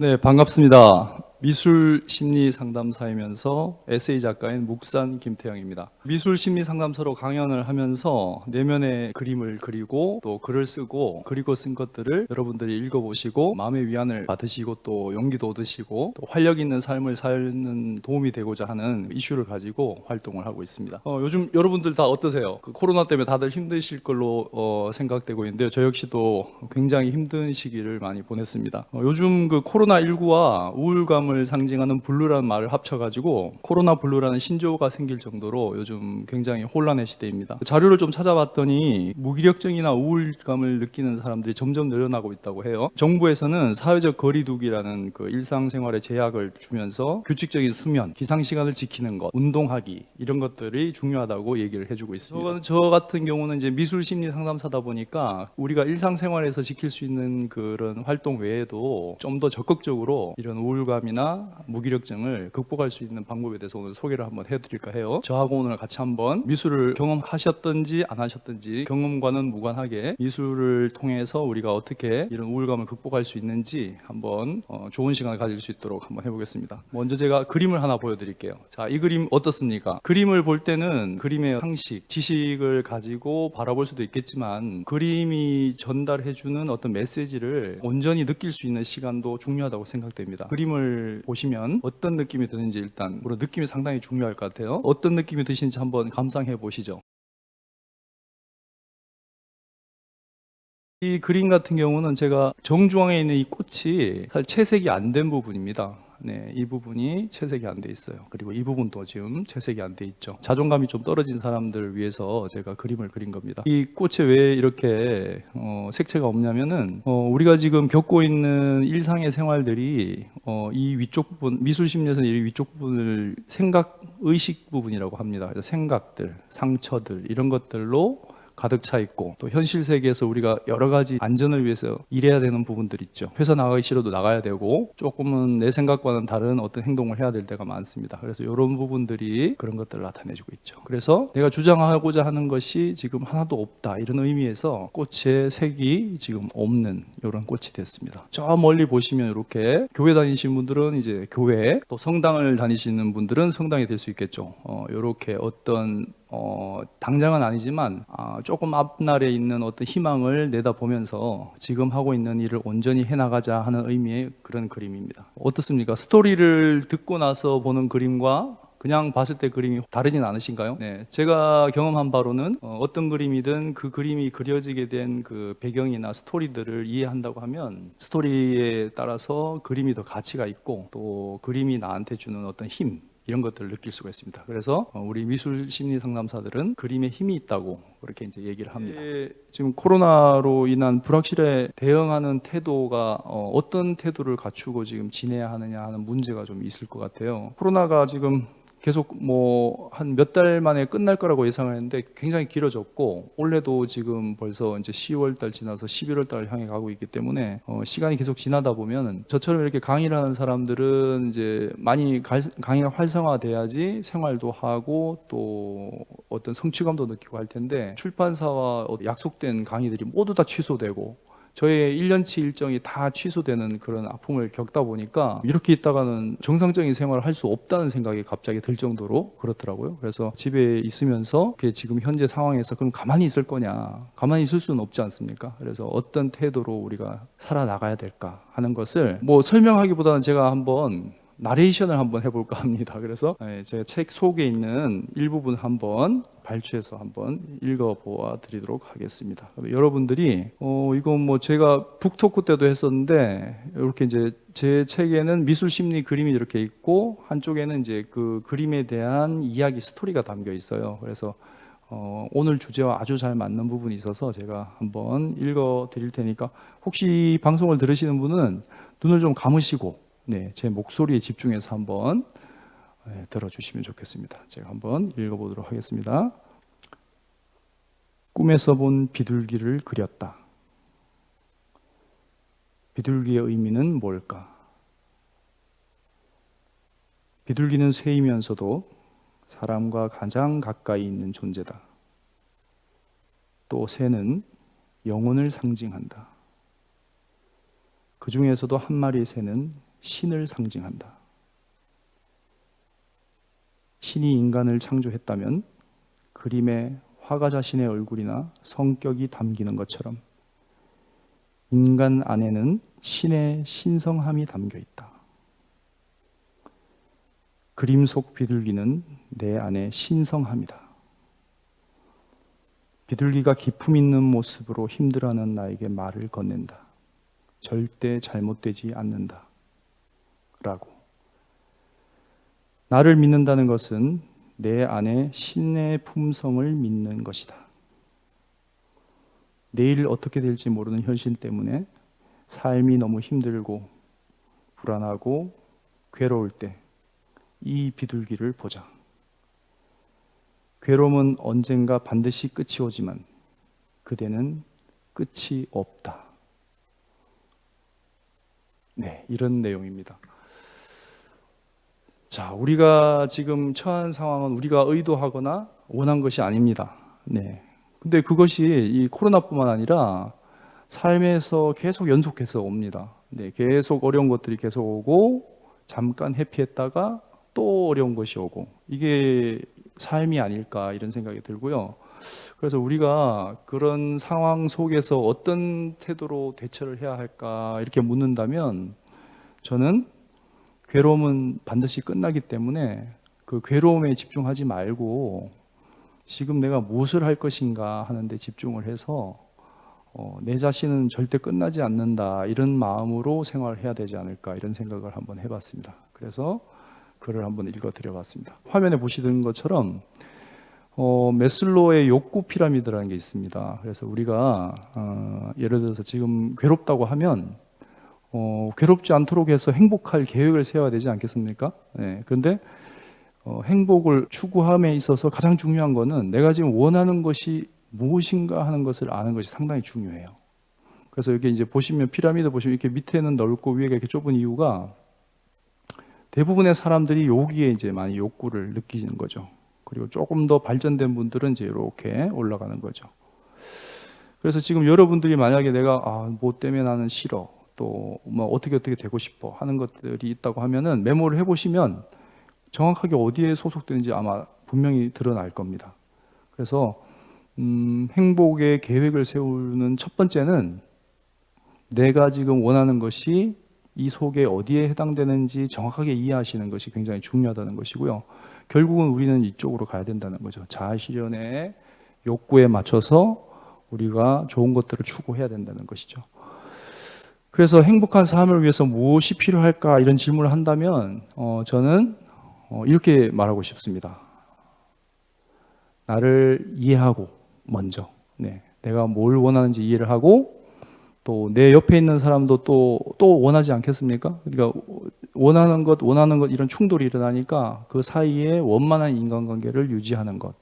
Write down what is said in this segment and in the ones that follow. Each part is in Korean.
네, 반갑습니다. 미술 심리 상담사이면서 에세이 작가인 묵산 김태형입니다. 미술 심리 상담사로 강연을 하면서 내면의 그림을 그리고 또 글을 쓰고 그리고 쓴 것들을 여러분들이 읽어보시고 마음의 위안을 받으시고 또 용기도 얻으시고 또 활력 있는 삶을 사는 도움이 되고자 하는 이슈를 가지고 활동을 하고 있습니다. 어, 요즘 여러분들 다 어떠세요? 그 코로나 때문에 다들 힘드실 걸로 어, 생각되고 있는데요. 저 역시도 굉장히 힘든 시기를 많이 보냈습니다. 어, 요즘 그 코로나 19와 우울감 을 상징하는 블루라는 말을 합쳐가지고 코로나 블루라는 신조어가 생길 정도로 요즘 굉장히 혼란의 시대입니다. 자료를 좀 찾아봤더니 무기력증이나 우울감을 느끼는 사람들이 점점 늘어나고 있다고 해요. 정부에서는 사회적 거리두기라는 그 일상생활의 제약을 주면서 규칙적인 수면, 기상 시간을 지키는 것, 운동하기 이런 것들이 중요하다고 얘기를 해주고 있습니다. 저 같은 경우는 이제 미술 심리 상담사다 보니까 우리가 일상생활에서 지킬 수 있는 그런 활동 외에도 좀 더 적극적으로 이런 우울감이나 무기력증을 극복할 수 있는 방법에 대해서 오늘 소개를 한번 해드릴까 해요. 저하고 오늘 같이 한번 미술을 경험하셨든지 안 하셨든지 경험과는 무관하게 미술을 통해서 우리가 어떻게 이런 우울감을 극복할 수 있는지 한번 어, 좋은 시간을 가질 수 있도록 한번 해보겠습니다. 먼저 제가 그림을 하나 보여드릴게요. 자, 이 그림 어떻습니까? 그림을 볼 때는 그림의 상식, 지식을 가지고 바라볼 수도 있겠지만 그림이 전달해주는 어떤 메시지를 온전히 느낄 수 있는 시간도 중요하다고 생각됩니다. 그림을 보시면 어떤 느낌이 드는지 일단 물론 느낌이 상당히 중요할 것 같아요. 어떤 느낌이 드시는지 한번 감상해 보시죠. 이 그림 같은 경우는 제가 정중앙에 있는 이 꽃이 사실 채색이 안 된 부분입니다. 네, 이 부분이 채색이 안 돼 있어요. 그리고 이 부분도 지금 채색이 안 돼 있죠. 자존감이 좀 떨어진 사람들을 위해서 제가 그림을 그린 겁니다. 이 꽃에 왜 이렇게 어, 색채가 없냐면은 어, 우리가 지금 겪고 있는 일상의 생활들이 어, 이 위쪽 부분 미술 심리에서는 이 위쪽 부분을 생각 의식 부분이라고 합니다. 그래서 생각들, 상처들 이런 것들로 가득 차 있고 또 현실 세계에서 우리가 여러 가지 안전을 위해서 일해야 되는 부분들 있죠. 회사 나가기 싫어도 나가야 되고 조금은 내 생각과는 다른 어떤 행동을 해야 될 때가 많습니다. 그래서 이런 부분들이 그런 것들을 나타내주고 있죠. 그래서 내가 주장하고자 하는 것이 지금 하나도 없다 이런 의미에서 꽃의 색이 지금 없는 이런 꽃이 됐습니다. 저 멀리 보시면 이렇게 교회 다니시는 분들은 이제 교회 또 성당을 다니시는 분들은 성당이 될 수 있겠죠. 어, 이렇게 어떤 어, 당장은 아니지만 아, 조금 앞날에 있는 어떤 희망을 내다보면서 지금 하고 있는 일을 온전히 해나가자 하는 의미의 그런 그림입니다. 어떻습니까? 스토리를 듣고 나서 보는 그림과 그냥 봤을 때 그림이 다르진 않으신가요? 네, 제가 경험한 바로는 어, 떤 그림이든 그 그림이 그려지게 된 그 배경이나 스토리들을 이해한다고 하면 스토리에 따라서 그림이 더 가치가 있고 또 그림이 나한테 주는 어떤 힘 이런 것들을 느낄 수가 있습니다. 그래서 어, 우리 미술 심리 상담사들은 그림에 힘이 있다고 그렇게 이제 얘기를 합니다. 예, 지금 코로나로 인한 불확실에 대응하는 태도가 어, 어떤 태도를 갖추고 지금 지내야 하느냐 하는 문제가 좀 있을 것 같아요. 코로나가 지금 계속 뭐 한 몇 달 만에 끝날 거라고 예상을 했는데 굉장히 길어졌고 올해도 지금 벌써 이제 10월 달 지나서 11월 달 향해 가고 있기 때문에 어, 시간이 계속 지나다 보면 저처럼 이렇게 강의를 하는 사람들은 이제 많이 갈- 강의가 활성화돼야지 생활도 하고 또 어떤 성취감도 느끼고 할 텐데 출판사와 어, 약속된 강의들이 모두 다 취소되고 저의 1년치 일정이 다 취소되는 그런 아픔을 겪다 보니까 이렇게 있다가는 정상적인 생활을 할 수 없다는 생각이 갑자기 들 정도로 그렇더라고요. 그래서 집에 있으면서 이렇게 지금 현재 상황에서 그럼 가만히 있을 거냐? 가만히 있을 수는 없지 않습니까? 그래서 어떤 태도로 우리가 살아나가야 될까 하는 것을 뭐 설명하기보다는 제가 한번 나레이션을 한번 해볼까 합니다. 그래서 예, 제가 책 속에 있는 일부분 한번 발췌해서 한번 읽어보아 드리도록 하겠습니다. 여러분들이 어 이건 뭐 제가 북토크 때도 했었는데 이렇게 이제 제 책에는 미술 심리 그림이 이렇게 있고 한쪽에는 이제 그 그림에 대한 이야기 스토리가 담겨 있어요. 그래서 어, 오늘 주제와 아주 잘 맞는 부분이 있어서 제가 한번 읽어 드릴 테니까 혹시 이 방송을 들으시는 분은 눈을 좀 감으시고 네, 제 목소리에 집중해서 한번 네, 들어주시면 좋겠습니다. 제가 한번 읽어보도록 하겠습니다. 꿈에서 본 비둘기를 그렸다. 비둘기의 의미는 뭘까? 비둘기는 새이면서도 사람과 가장 가까이 있는 존재다. 또 새는 영혼을 상징한다. 그 중에서도 한 마리의 새는 신을 상징한다. 신이 인간을 창조했다면 그림에 화가 자신의 얼굴이나 성격이 담기는 것처럼 인간 안에는 신의 신성함이 담겨 있다. 그림 속 비둘기는 내 안에 신성함이다. 비둘기가 기품 있는 모습으로 힘들어하는 나에게 말을 건넨다. 절대 잘못되지 않는다. 라고. 나를 믿는다는 것은 내 안에 신의 품성을 믿는 것이다. 내일 어떻게 될지 모르는 현실 때문에 삶이 너무 힘들고 불안하고 괴로울 때 이 비둘기를 보자. 괴로움은 언젠가 반드시 끝이 오지만 그대는 끝이 없다. 네, 이런 내용입니다. 자, 우리가 지금 처한 상황은 우리가 의도하거나 원한 것이 아닙니다. 네. 근데 그것이 이 코로나뿐만 아니라 삶에서 계속 연속해서 옵니다. 네, 계속 어려운 것들이 계속 오고 잠깐 해피했다가 또 어려운 것이 오고 이게 삶이 아닐까 이런 생각이 들고요. 그래서 우리가 그런 상황 속에서 어떤 태도로 대처를 해야 할까 이렇게 묻는다면 저는 괴로움은 반드시 끝나기 때문에 그 괴로움에 집중하지 말고 지금 내가 무엇을 할 것인가 하는데 집중을 해서 어, 내 자신은 절대 끝나지 않는다 이런 마음으로 생활을 해야 되지 않을까 이런 생각을 한번 해봤습니다. 그래서 글을 한번 읽어드려봤습니다. 화면에 보시는 것처럼 어, 메슬로의 욕구 피라미드라는 게 있습니다. 그래서 우리가 어, 예를 들어서 지금 괴롭다고 하면 어, 괴롭지 않도록 해서 행복할 계획을 세워야 되지 않겠습니까? 네, 그런데 어, 행복을 추구함에 있어서 가장 중요한 거는 내가 지금 원하는 것이 무엇인가 하는 것을 아는 것이 상당히 중요해요. 그래서 여기 이제 보시면 피라미드 보시면 이렇게 밑에는 넓고 위에가 이렇게 좁은 이유가 대부분의 사람들이 여기에 이제 많이 욕구를 느끼는 거죠. 그리고 조금 더 발전된 분들은 이제 이렇게 올라가는 거죠. 그래서 지금 여러분들이 만약에 내가 아, 뭐 때문에 나는 싫어. 또 뭐 어떻게 어떻게 되고 싶어 하는 것들이 있다고 하면은 메모를 해 보시면 정확하게 어디에 소속되는지 아마 분명히 드러날 겁니다. 그래서 음, 행복의 계획을 세우는 첫 번째는 내가 지금 원하는 것이 이 속에 어디에 해당되는지 정확하게 이해하시는 것이 굉장히 중요하다는 것이고요. 결국은 우리는 이쪽으로 가야 된다는 거죠. 자아 실현의 욕구에 맞춰서 우리가 좋은 것들을 추구해야 된다는 것이죠. 그래서 행복한 삶을 위해서 무엇이 필요할까 이런 질문을 한다면 어, 저는 어, 이렇게 말하고 싶습니다. 나를 이해하고 먼저 네, 내가 뭘 원하는지 이해를 하고 또 내 옆에 있는 사람도 또 또 원하지 않겠습니까? 그러니까 원하는 것 원하는 것 이런 충돌이 일어나니까 그 사이에 원만한 인간관계를 유지하는 것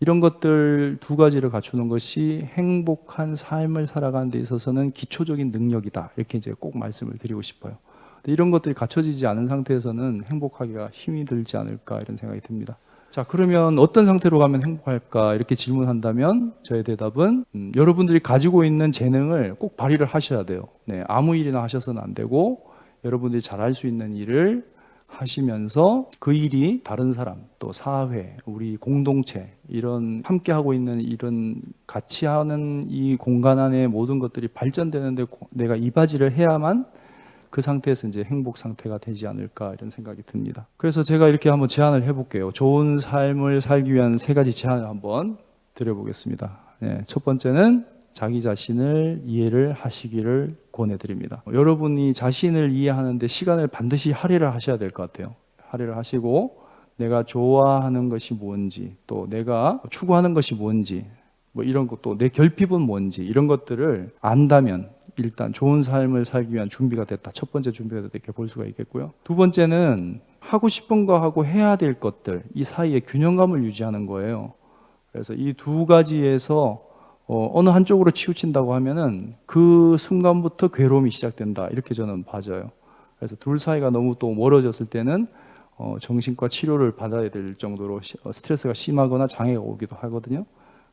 이런 것들 두 가지를 갖추는 것이 행복한 삶을 살아가는 데 있어서는 기초적인 능력이다. 이렇게 이제 꼭 말씀을 드리고 싶어요. 이런 것들이 갖춰지지 않은 상태에서는 행복하기가 힘이 들지 않을까 이런 생각이 듭니다. 자, 그러면 어떤 상태로 가면 행복할까? 이렇게 질문한다면 저의 대답은 음, 여러분들이 가지고 있는 재능을 꼭 발휘를 하셔야 돼요. 네, 아무 일이나 하셔서는 안 되고 여러분들이 잘할 수 있는 일을 하시면서 그 일이 다른 사람, 또 사회, 우리 공동체 이런 함께 하고 있는 이런 같이 하는 이 공간 안에 모든 것들이 발전되는데 고- 내가 이바지를 해야만 그 상태에서 이제 행복 상태가 되지 않을까 이런 생각이 듭니다. 그래서 제가 이렇게 한번 제안을 해볼게요. 좋은 삶을 살기 위한 세 가지 제안을 한번 드려보겠습니다. 네, 첫 번째는 자기 자신을 이해를 하시기를 권해드립니다. 여러분이 자신을 이해하는데 시간을 반드시 할애를 하셔야 될 것 같아요. 할애를 하시고 내가 좋아하는 것이 뭔지 또 내가 추구하는 것이 뭔지 뭐 이런 것도 내 결핍은 뭔지 이런 것들을 안다면 일단 좋은 삶을 살기 위한 준비가 됐다. 첫 번째 준비가 됐다 이렇게 볼 수가 있겠고요. 두 번째는 하고 싶은 거 하고 해야 될 것들 이 사이에 균형감을 유지하는 거예요. 그래서 이 두 가지에서 어, 느 한쪽으로 치우친다고 하면은 그 순간부터 괴로움이 시작된다. 이렇게 저는 봐져요. 그래서 둘 사이가 너무 또 멀어졌을 때는 어, 정신과 치료를 받아야 될 정도로 시- 어, 스트레스가 심하거나 장애가 오기도 하거든요.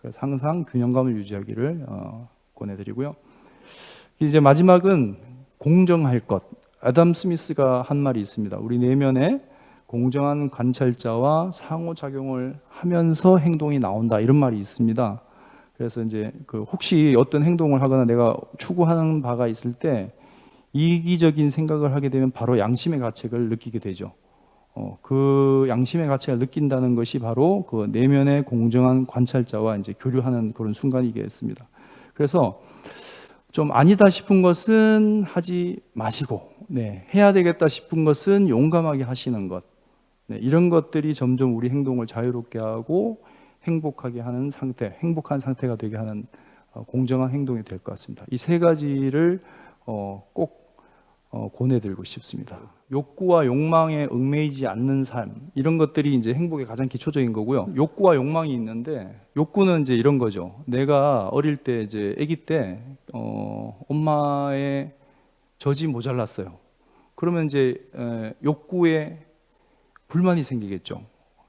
그래서 항상 균형감을 유지하기를 어, 권해드리고요. 이제 마지막은 공정할 것. 애담 스미스가 한 말이 있습니다. 우리 내면에 공정한 관찰자와 상호작용을 하면서 행동이 나온다 이런 말이 있습니다. 그래서 이제 그 혹시 어떤 행동을 하거나 내가 추구하는 바가 있을 때 이기적인 생각을 하게 되면 바로 양심의 가책을 느끼게 되죠. 어, 그 양심의 가책을 느낀다는 것이 바로 그 내면의 공정한 관찰자와 이제 교류하는 그런 순간이겠습니다. 그래서 좀 아니다 싶은 것은 하지 마시고, 네, 해야 되겠다 싶은 것은 용감하게 하시는 것. 네, 이런 것들이 점점 우리 행동을 자유롭게 하고 행복하게 하는 상태, 행복한 상태가 되게 하는 어, 공정한 행동이 될 것 같습니다. 이 세 가지를 어, 꼭 어, 권해드리고 싶습니다. 욕구와 욕망에 얽매이지 않는 삶 이런 것들이 이제 행복의 가장 기초적인 거고요. 욕구와 욕망이 있는데 욕구는 이제 이런 거죠. 내가 어릴 때 이제 아기 때 어, 엄마의 젖이 모자랐어요. 그러면 이제 에, 욕구에 불만이 생기겠죠.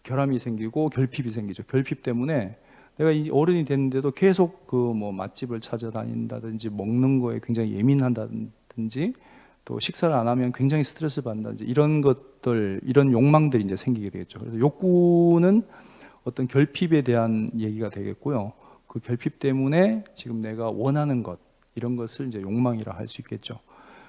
결함이 생기고 결핍이 생기죠. 결핍 때문에 내가 이 어른이 됐는데도 계속 그 뭐 맛집을 찾아다닌다든지 먹는 거에 굉장히 예민한다든지 또 식사를 안 하면 굉장히 스트레스 받는다든지 이런 것들 이런 욕망들이 이제 생기게 되겠죠. 그래서 욕구는 어떤 결핍에 대한 얘기가 되겠고요. 그 결핍 때문에 지금 내가 원하는 것 이런 것을 이제 욕망이라 할 수 있겠죠.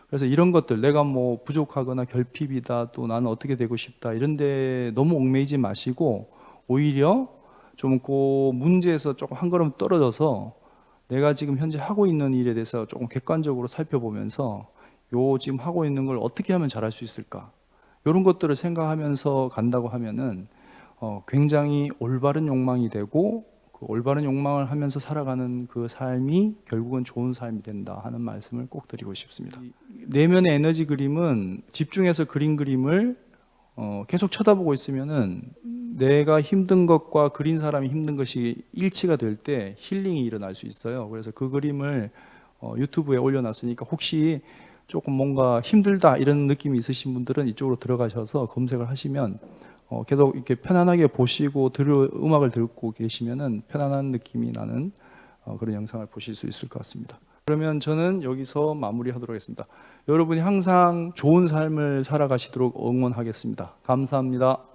그래서 이런 것들 내가 뭐 부족하거나 결핍이다 또 나는 어떻게 되고 싶다 이런데 너무 얽매이지 마시고 오히려 좀 그 문제에서 조금 한 걸음 떨어져서 내가 지금 현재 하고 있는 일에 대해서 조금 객관적으로 살펴보면서 요 지금 하고 있는 걸 어떻게 하면 잘할 수 있을까? 이런 것들을 생각하면서 간다고 하면은 어, 굉장히 올바른 욕망이 되고 그 올바른 욕망을 하면서 살아가는 그 삶이 결국은 좋은 삶이 된다 하는 말씀을 꼭 드리고 싶습니다. 이 내면의 에너지 그림은 집중해서 그린 그림을 어, 계속 쳐다보고 있으면은 내가 힘든 것과 그린 사람이 힘든 것이 일치가 될 때 힐링이 일어날 수 있어요. 그래서 그 그림을 어, 유튜브에 올려놨으니까 혹시 조금 뭔가 힘들다 이런 느낌이 있으신 분들은 이쪽으로 들어가셔서 검색을 하시면 어, 계속 이렇게 편안하게 보시고 들 음악을 듣고 계시면은 편안한 느낌이 나는 어, 그런 영상을 보실 수 있을 것 같습니다. 그러면 저는 여기서 마무리하도록 하겠습니다. 여러분이 항상 좋은 삶을 살아가시도록 응원하겠습니다. 감사합니다.